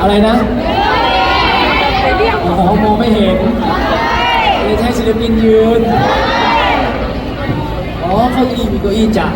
อะไรนะอ๋อมองไม่เห็นเลยใช้ศิลปินยืน อ๋อเก้าอี้มีเก้าอี้จับ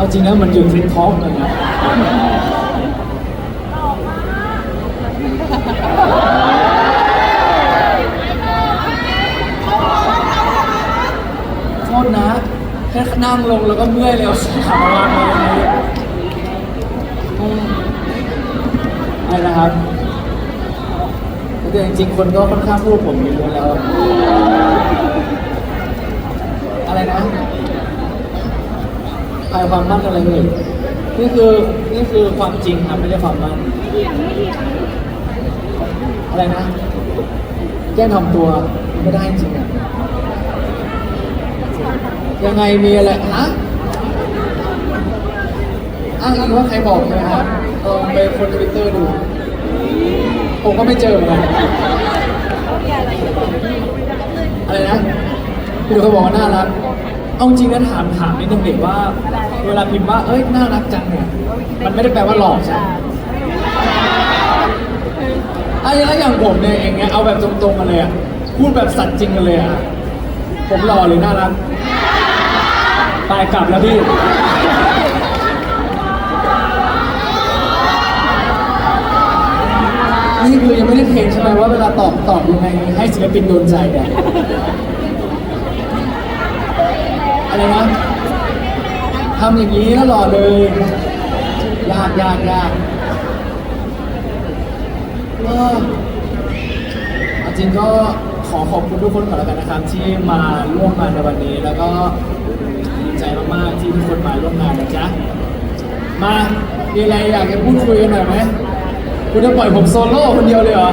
เอาจริงนะมันอยู่ฟิตท็อกเลยนะโทษนะ แค่นั่งลงแล้วก็เมื่อยเลยเอาขามาเลยอืมอะไรนะครับแต่จริงๆ คนก็ค่อนข้างพูดผมอยู่แล้ว อะไรนะ ภายความมั่นอะไรเอ่ยนี่คือนี่คือความจริงครับไม่ได้ความมั่นอะไรนะ แก้ทำตัวไม่ได้จริงอะยังไงมีอะไรฮะอ้างอิงว่าใครบอกใช่ไหมครับลองไปคนทวิตเตอร์ดู ผมก็ไม่เจอเหมือนกันอะไรนะพี่ดูเขาบอกว่าน่ารัก เอาจริงนะถามถามนิดนึงเด็กว่า เวลาพิมพ์ว่าเอ้ยน่ารักจังเนี่ยมันไม่ได้แปลว่าหลอกใช่ไหมไอ้แล้วอย่างผมเนี่ยอย่างเงี้ยเอาแบบตรงๆกันเลยอะพูดแบบสัตย์จริงกันเลยอะผมหล่อหรือน่ารักไปกลับแล้วพี่นี่คือยังไม่ได้เทรนใช่ไหมว่าเวลาตอบตอบยังไงให้ศิลปินโดนใจเนี่ย อะไรนะทำอย่างนี้แล้วหล่อเลยยากยากยากจริงก็ขอขอบคุณทุกคนก่อนแล้วกันนะครับที่มาร่วมงานในวันนี้ แล้วก็ดีใจมากๆที่ทุกคนมาร่วมงานนะจ๊ะมามีอะไรอยากจะพูดคุยกันหน่อยไหมคุณจะปล่อยผมโซโล่คนเดียวเลยเหรอ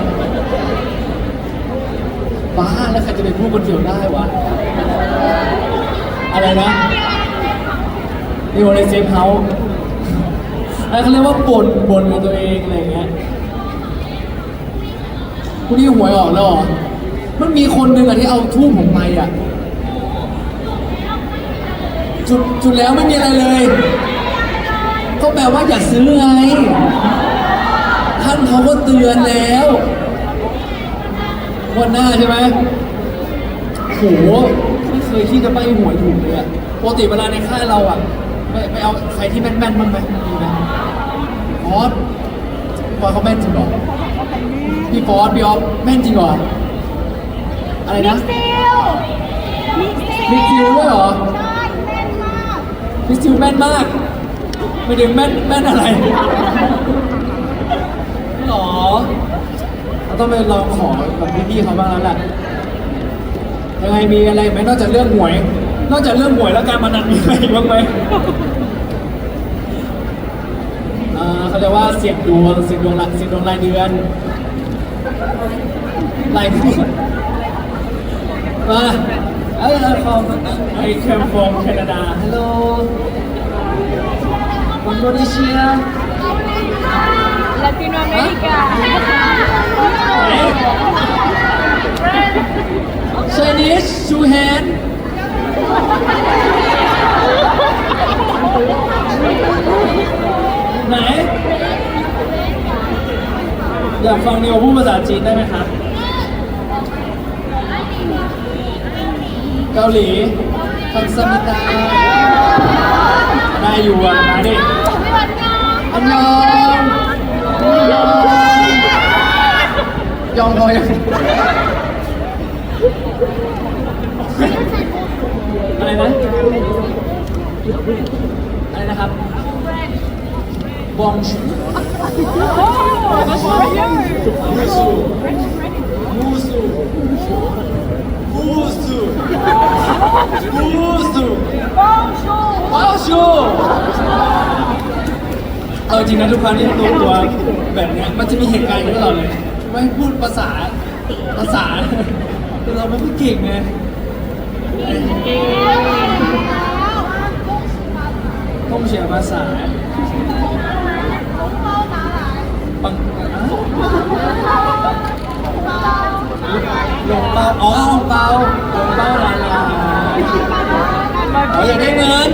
บ้าแล้วใครจะไปพูดคนเดียวได้วะ อะไรนะนี่ในเซฟเฮาส์อะไรเขาเรียกว่าบ่นบ่นกับตัวเองอะไรอย่างเงี้ยคุณนี่หวยออกแล้วเหรอมันมีคนหนึ่งอะที่เอาทูบผมไปอะจุดจุดแล้วไม่มีอะไรเลย ก็แปลว่าอย่าซื้อไง ท่านเขาก็เตือนแล้ววันหน้าใช่ไหมโห ยที่จะใบหวยถูกเลยอะปกติเวลาในค่ายเราอะไม่ไม่เอาใครที่แม่นๆบ้างไหมมีไหมฟอสฟอสเขาแม่นจริงเหรอพี่ฟอสพี่ออฟแม่นจริงเหรออะไรนะซิลมิกซิลด้วยเหรอใช่แม่นมากมิกซิลแม่นมากไม่ถึงแม่นแม่นอะไรหรอเราต้องไปลองขอกับพี่ๆเขาบ้างแล้วแหละ ยังไงมีอะไรไหมนอกจากเรื่องหวย นอกจากเรื่องหวยแล้วการมานันมีอะไรอีกบ้างไหมอ่าเขาเรียกว่าเสียงดวงเสียงดวงละเสียงดวงรายเดือนรายเดือนมาเอ้ยเราฟอมไอเคมฟอมแคนาดาฮัลโหลวันโดนีเซีย Latinoamérica. Chinese two hand ไหน อยากฟังนิวพูดภาษาจีนได้ไหมครับเกาหลีคังซามิตาได้อยู่อะมาดิอันยองยองยองพอยัง อะไรนะอะไรนะครับบองชูมูซูมูซูมูซูมูซูบองชูเอาจริงนะทุกครั้งที่ตัวตัวแบบนี้มันจะมีเหตุการณ์อยู่ตลอดเลยไม่พูดภาษาภาษาเราไม่พูดเก่งไง ต้องเสียภาษาบังลงเปาอ๋อลงเปาลงเปาลาลาเขาอยากได้เงิน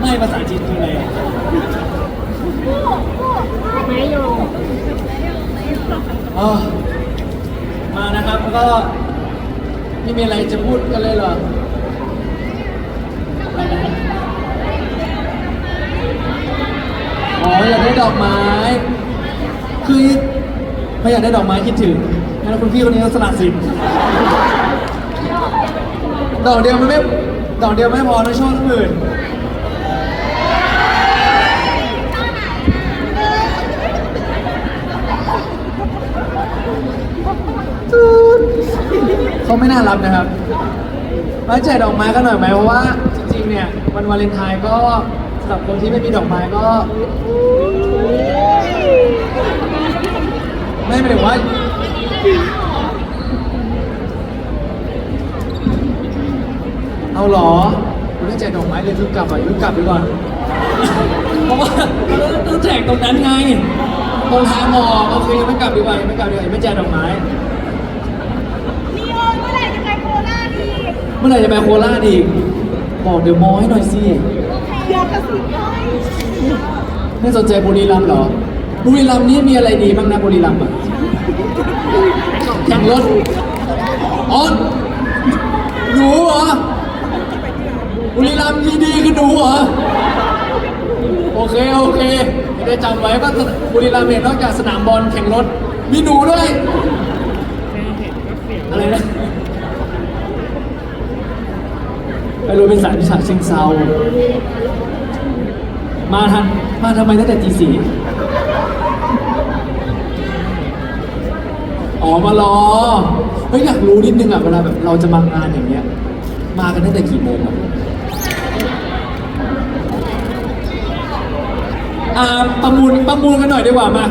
ไม่ภาษาจีนคืออไม่ยงมานะครับก็ ไม่มีอะไรจะพูดกันเลยเหรออ๋ออยากได้ดอกไม้ คือไม่อยากได้ดอกไม้คิดถึงงั้นคุณพี่คนนี้ก็สละสินดอกเดียวมันไม่ดอกเดียวไม่พอนะช่วงอื่น เขาไม่น่ารับนะครับมาแจกดอกไม้กันหน่อยไหมเพราะว่าจริงๆเนี่ยวันวาเลนไทน์ก็สำหรับคนที่ไม่มีดอกไม้ก็ ไม่หมายถึงว่าเอาหรอคุณต้องแจกดอกไม้เลยทุกกลับอะยุกลับไปก่อน เพราะว่าต้องแจกตรงนั้นไงตรงทางออกโอเคยังไม่กลับดีกว่ายังไม่กลับดีกว่ายังไม่แจกดอกไม้โอเมื่อไหร่จะไปโคราชอีก เมื่อไหร่จะไปโคราชอีกบอกเดี๋ยวมอให้หน่อยสิอยากกระสิบเลยไม่สนใจบุรีรัมย์เหรอ บุรีรัมย์นี่มีอะไรดีบ้างนะบุรีรัมย์อะแข่งรถอ๋อหนูเหรอบุรีรัมย์มีดีคือหนูเหรอโอเคโอเคจะได้จำไว้ว่าบุรีรัมย์เนี่ยนอกจากสนามบอลแข่งรถมีหนูด้วยอะไรนะ ไป โรบินสันฉะเชิงเซามาทันมาทำไมตั้งแต่ตีสี่อ๋อมารอเฮ้ยอยากรู้นิดนึงอะเวลาแบบเราจะมางานอย่างเงี้ย มากันตั้งแต่กี่โมงอะอ่าประมูลประมูลกันหน่อยดีกว่ามา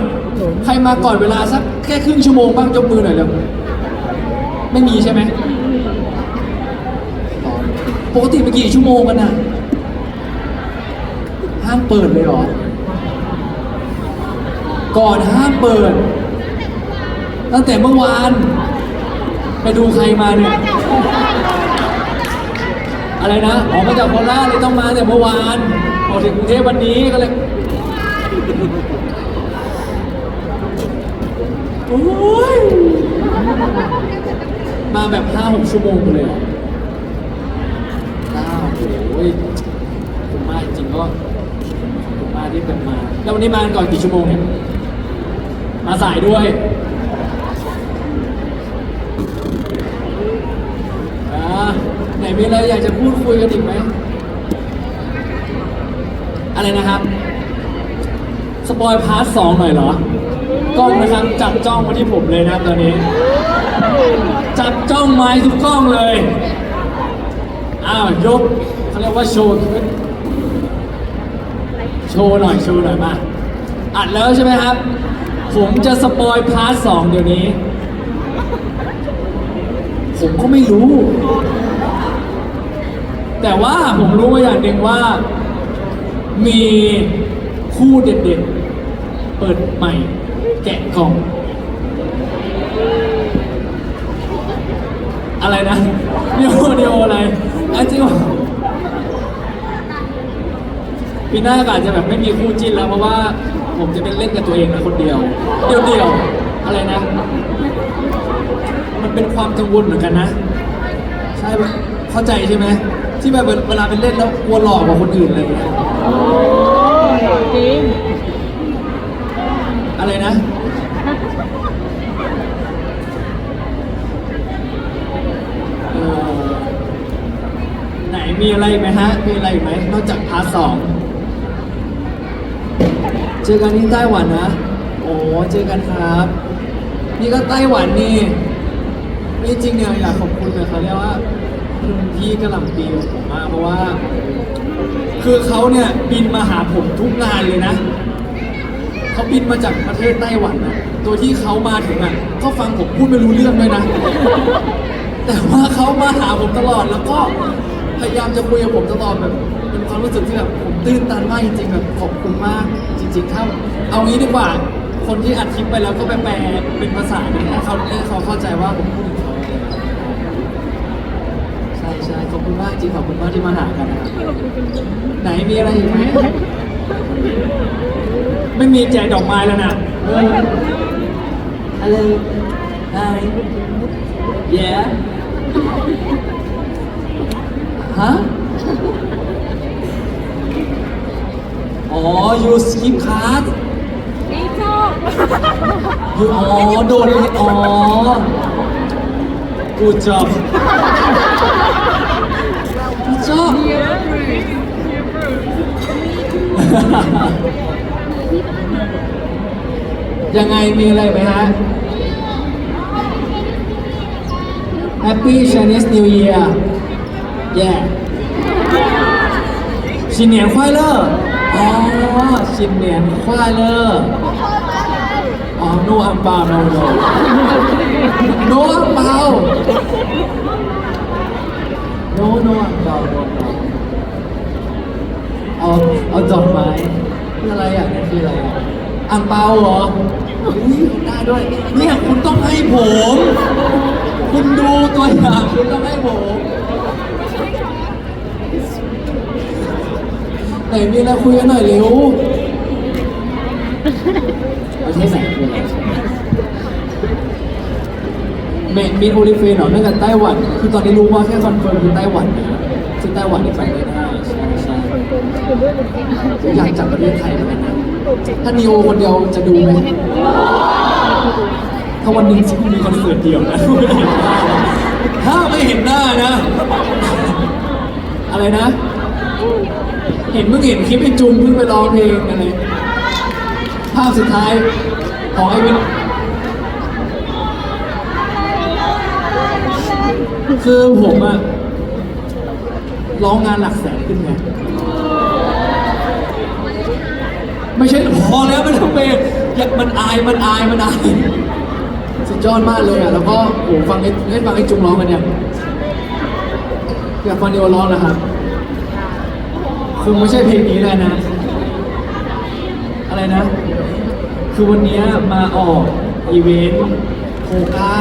ใครมาก่อนเวลาสักแค่ครึ่งชั่วโมงบ้างยกมือหน่อยเร็วไม่มีใช่ไหม ปกติไปกี่ชั่วโมงกันน่ะห้ามเปิดเลยเหรอ ก่อนห้ามเปิด ตั้งแต่เมื่อวาน ไปดูใครมาเนี่ย อะไรนะออกมาจากโคราชเลยต้องมาแต่เมื่อวานพอถึงกรุงเทพวันนี้ก็เลยโอ้ยมาแบบห้าหกชั่วโมงเลยเหรอ โอ้ยผมมาจริงๆก็ผมมาที่เป็นมา แล้ววันนี้มากันก่อนกี่ชั่วโมงเนี่ย มาสายด้วยอ่าไหนมีอะไรอยากจะพูดคุยกันอีกไหม อะไรนะครับ สปอยพาร์ทสองหน่อยเหรอกล้องนะครับจับจ้องมาที่ผมเลยนะตอนนี้ จับจ้องไม้ทุกกล้องเลย อ้าวยกเขาเรียกว่าโชว์ขึ้นโชว์หน่อยโชว์หน่อยมาอัดแล้วใช่ไหมครับ ผมจะสปอยพาร์ทสองเดี๋ยวนี้ ผมก็ไม่รู้ แต่ว่าผมรู้มาอย่างหนึ่งว่า มีคู่เด็ดๆ เปิดใหม่แกะกล่อง อะไรนะเดียวเดียวอะไร อันจริงว่าปีหน้าก็อาจจะแบบไม่มีคู่จิ้นแล้วเพราะว่าผมจะเป็นเล่นกับตัวเองนะคนเดียว เดียวเดียวอะไรนะ มันเป็นความกังวลเหมือนกันนะ ใช่ปะเข้าใจใช่ไหมที่แบบเวลาเป็นเล่นแล้วกลัวหลอกกว่าคนอื่นอะไรอย่างเงี้ยจริงอะไรนะ เออไหน มีอะไรอีกไหมฮะ มีอะไรอีกไหมนอกจากพาร์ทสองเจอกันที่ไต้หวันนะ โอ้เจอกันครับ นี่ก็ไต้หวันนี่นี่จริงเนี่ยอยากขอบคุณเลยเขาเรียกว่าคุณพี่กระหล่ำปีของผมมากเพราะว่า คือเขาเนี่ยบินมาหาผมทุกงานเลยนะเขาบินมาจากประเทศไต้หวันนะโดยที่เขามาถึงอะก็ฟังผมพูดไม่รู้เรื่องด้วยนะ แต่ว่าเขามาหาผมตลอดแล้วก็ พยายามจะคุยกับผมตลอดแบบเป็นความรู้สึกที่แบบผมตื้นตันมากจริงๆแบบขอบคุณมากจริง ๆ ถ้าเอางี้ดีกว่า คนที่อัดคลิปไปแล้วก็ไปแปลเป็นภาษาเนี่ยให้เขาให้เขาเข้าใจว่าผมพูดถึงเขาเลยใช่ใช่ขอบคุณมากจริงขอบคุณมากที่มาหากันนะครับไหนมีอะไรอีกไหมไม่มีแจกดอกไม้แล้วนะเออ Hello Hi Yeah ฮะ อ๋อ you skip class นี่ชอบ you อ๋อ โดนเลยอ๋อ good job good job ยังไงมีอะไรไหมฮะ Happy Chinese New Year yeah ชินเนียนควายเลอร์อ๋อชินเนียนควายเลอร์อ๋อโนอัมเปาโนโนอัมเปาโนโนอัมเปาเอาเอาดอกไม้คืออะไรอะนี่คืออะไรอัมเปาเหรอได้ด้วยเนี่ยคุณต้องให้ผม คุณดูตัวอย่างคุณต้องให้ผม ไหนมีอะไรคุยกันหน่อยเร็วประเทศไหนคืออะไรเมนมีโอลิเฟนเหรอเนื่องจากไต้หวัน คือตอนนี้รู้ว่าแค่คอนเฟิร์มคือไต้หวันนะซึ่งไต้หวันนี่ไปไม่ได้ใช่ใช่อยากจัดประเทศไทยเหมือนกันนะถ้านิโอคนเดียวจะดูไหมถ้าวันหนึ่งฉันมีคอนเสิร์ตเดียวนะ ถ้าไม่เห็นหน้านะ อะไรนะ เห็นเพิ่งเห็นคลิปไอ้จุงเพิ่งไปร้องเพลงอะไรภาพสุดท้ายของไอ้วินคือผมอะร้องงานหลักแสนขึ้นไงไม่ใช่พอแล้วไม่ต้องเปย์อยากมันอายมันอายมันอายสุดยอดมากเลยอะแล้วก็โอ้ฟังไอ้ฟังไอ้จุงร้องกันเนี่ยอยากฟังเดียวร้องนะครับ คงไม่ใช่เพลงนี้แหละนะ อะไรนะ คือวันนี้มาออกอีเวนต์โคก้า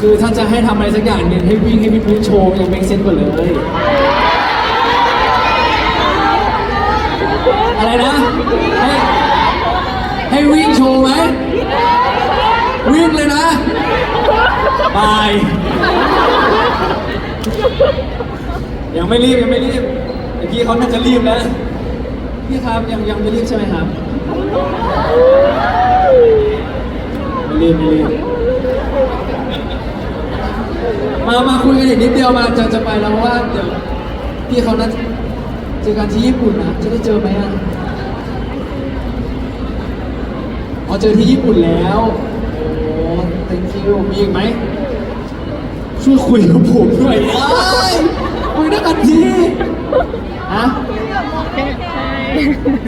คือถ้าจะให้ทำอะไรสักอย่างเนี่ยให้วิ่งให้พี่พื้นโชว์ยังเป็นเซนกว่าเลย อะไรนะ ให้ให้วิ่งโชว์ไหมวิ่งเลยนะบายยังไม่รีบยังไม่รีบ พี่เขาน่าจะรีบแล้วพี่ครับยังยังไม่รีบใช่ไหมครับ ไม่รีบไม่รีบ มามาคุยกันอีกนิดเดียวมาจะจะไปแล้วเพราะว่าเดี๋ยวพี่เขานัดเจอกันที่ญี่ปุ่นนะจะได้เจอไหมอะอ๋อเจอที่ญี่ปุ่นแล้ว โอ้ thank you มีอีกไหมช่วยคุยกับผมหน่อยเอ้ยคุยด้วยกันที ฮะ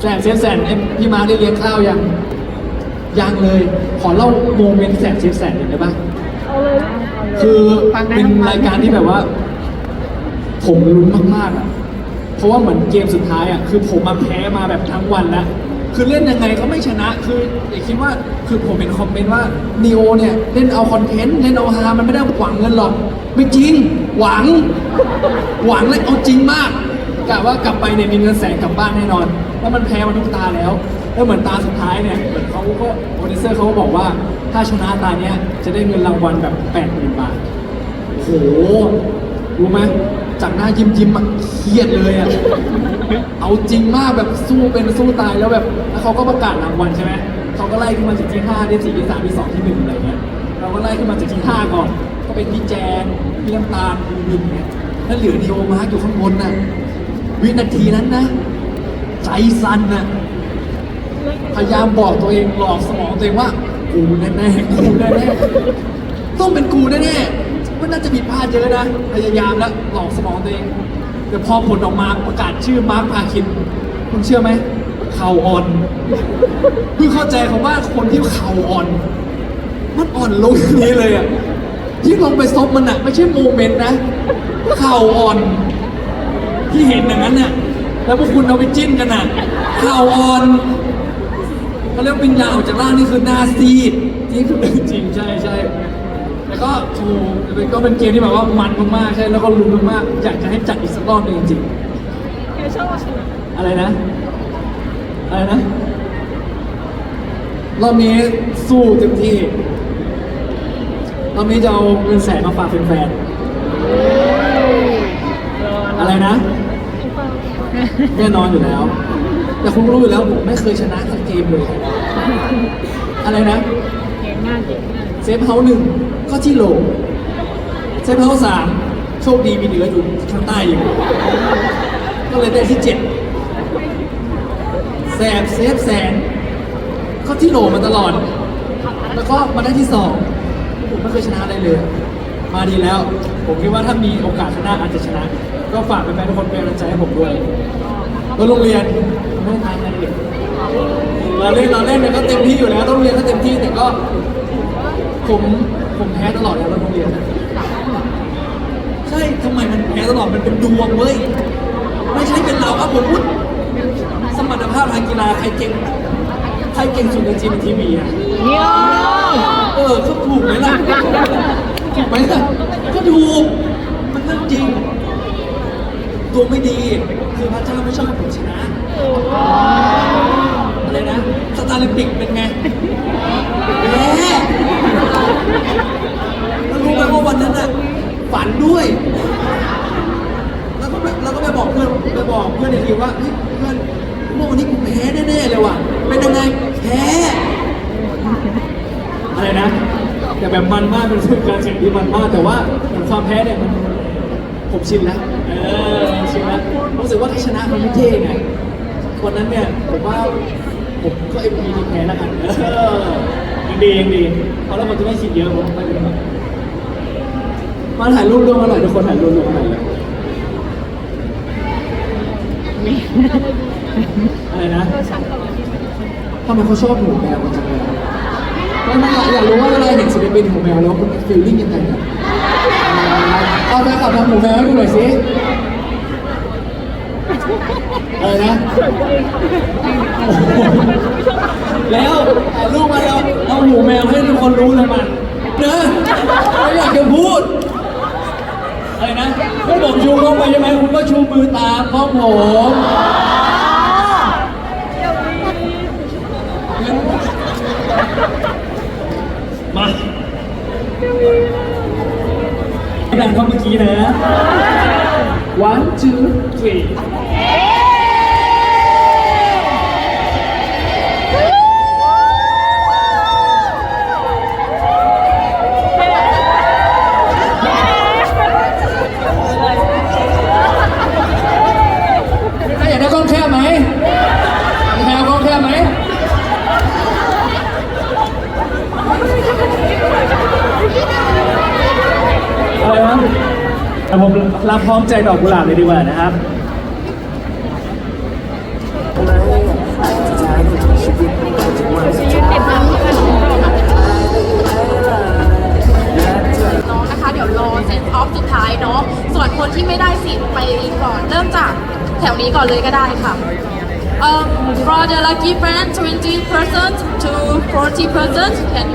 แสนเสียแสนเอ็มพี่มาร์คได้เลี้ยงข้าวยังยังเลย ขอเล่าโมเมนต์แสนเสียแสนหน่อยได้ปะคือเป็นรายการที่แบบว่า ผมลุ้นมากๆอะเพราะว่าเหมือนเกมสุดท้ายอะคือผมมาแพ้มาแบบทั้งวันแล้วคือเล่นยังไงก็ไม่ชนะ คืออย่าคิดว่าคือผมเห็นคอมเมนต์ว่านีโอเนี่ย เล่นเอาคอนเทนต์เล่นเอาฮามันไม่ได้หวังเงินหรอก ไม่จริง หวัง หวังเลยเอาจริงมาก กะว่ากลับไปเนี่ยมีเงินแสนกลับบ้านแน่นอน แล้วมันแพ้มาทุกตาแล้ว แล้วเหมือนตาสุดท้ายเนี่ยเหมือนเขาก็โปรดิวเซอร์เขาก็บอกว่า ถ้าชนะตาเนี้ยจะได้เงินรางวัลแบบ8ปดหมื่นบาทโอ้โหรู้ไหมจากหน้ายิ้มยิ้มๆอะเครียดเลยอะเอาจริงมากแบบสู้เป็นสู้ตายแล้วแบบแล้วเขาก็ประกาศรางวัลใช่ไหมเขาก็ไล่ขึ้นมาจากที่ห้าที่สี่ที่สามที่สองที่หนึ่งอะไรเงี้ยเราก็ไล่ขึ้นมาจากที่ห้าก่อน ก็เป็นพี่แจนพี่น้ำตาลพี่วินเนี่ยแล้วเหลือดีโอมาร์กอยู่ข้างบนน่ะ วินาทีนั้นนะ ใจสั่นนะพยายามบอกตัวเองหลอกสมองตัวเองว่า กูแน่ๆกูแน่ๆต้องเป็นกูแน่ๆมันน่าจะผิดพลาดเยอะนะ พยายามแล้วหลอกสมองตัวเอง แต่พอผลออกมาประกาศชื่อมาร์คพาคิน คุณเชื่อไหมเข่าอ่อนเพิ่งเข้าใจคำว่าคนที่เข่าอ่อน มันอ่อนลงอย่างนี้เลยอะยิ่ลงไปซบมันอะ ไม่ใช่โมเมนต์นะ เข่าอ่อน ที่เห็นอย่างนั้นน่ะแล้วพวกคุณเอาไปจิ้นกันอะข่าวอ่อนเขาเรียกว่าวิญญาณออกจากร่างนี่คือหน้าซีดที่คือจริงใช่ใช่แล้วก็ถูกก็เป็นเกมที่แบบว่ามันมากๆใช่แล้วก็ลุ้นมากๆอยากจะให้จัดอีกสักรอบหนึงจริงๆอะไรนะ อะไรนะ รอบนี้สู้เต็มที่รอบนี้จะเอาเงินแสนมาฝากแฟนๆ อะไรนะแน่นอนอยู่แล้ว แต่คุณรู้อยู่แล้วผมไม่เคยชนะสักเกมเลยอะไรนะเซฟเฮาหนึ่งก็ที่โหลเซฟเฮาส์สามโชคดีมีเหลืออยู่ข้างใต้อยู่ก็เลยได้ที่เจ็ดแสบเซฟแสนก็ที่โหลมาตลอด แล้วก็มาได้ที่สองผมไม่เคยชนะอะไรเลย มาดีแล้ว ผมคิดว่าถ้ามีโอกาสชนะอาจจะชนะ ก็ฝากแฟนๆทุกคนเป็นกำลังใจให้ผมด้วยแล้วโรงเรียนไม่ได้ทำอะไรเลยเราเล่นเราเล่นเนี่ยก็เต็มที่อยู่แล้วต้องเรียนก็เต็มที่แต่ก็ ผมผมแพ้ตลอดแล้วโรงเรียนนะใช่ทำไมมันแพ้ตลอดมันเป็นดวงเว้ยไม่ใช่เป็นเราครับผมพูดสมรรถภาพทางกีฬาใครเก่งใครเก่งสุดในจีนทีวีอะเออก็ถูกไหมล่ะ ถูกไหมล่ะก็ถูกมันเรื่องจริงดวงไม่ดี คือพระเจ้าไม่ชอบให้ผมชนะอะไรนะสตาร์ลิมปิกเป็นไงแพ้แล้วรู้ไหมว่าวันนั้นน่ะฝันด้วย แล้วก็ไปแล้วก็ไปบอกเพื่อนไปบอกเพื่อนในทีมว่าเฮ้ยเพื่อนเมื่อวันนี้กูแพ้แน่ๆเลยว่ะเป็นยังไงแพ้อะไรนะ แต่แบบมันมากเป็นฝึกการแข่งที่มันมากแต่ว่าเหมือนความแพ้เนี่ยมันผมชินแล้วเออชินแล้วรู้สึกว่าที่ชนะมันไม่เท่ไงวันนั้นเนี่ยผมว่าผมก็เอ็มพีที่แพ้แล้วกันเออยังดียังดีเพราะแล้วมันจะไม่คิดเยอะผมไม่เป็นไรมาถ่ายรูปร่วมกันหน่อยทุกคนถ่ายรูปร่วมกันหน่อยเลยอะไรนะทำไมเขาชอบหนูแมวกันจังเลยอะ ไม่ไม่อยากอยากรู้ว่าเวลาเห็นศิลปินหูแมวแล้วคุณฟีลลิ่งยังไงอะเอาไปขับทำหูแมวให้ดูหน่อยสิอะไรนะ แล้วถ่ายรูปมาแล้วเอาหูแมวให้ทุกคนรู้เลยมันเนอะไม่อยากจะพูดอะไรนะไม่บอกชูเข้าไปใช่ไหมคุณก็ชูมือตามพ้องผมงั้น มา ดังเข้าเมื่อกี้นะ one two three ถ้าอยากได้กล้องแคบไหมมีใครเอากล้องแคบไหม อะไรนะแต่ผมรับพร้อมใจดอกกุหลาบเลยดีกว่านะครับน้องนะคะ เดี๋ยวรอเซตออฟสุดท้ายเนาะ ส่วนคนที่ไม่ได้สิทธิ์ไปก่อน เริ่มจากแถวนี้ก่อนเลยก็ได้ค่ะ Um, for the lucky friend, 20% to 40% can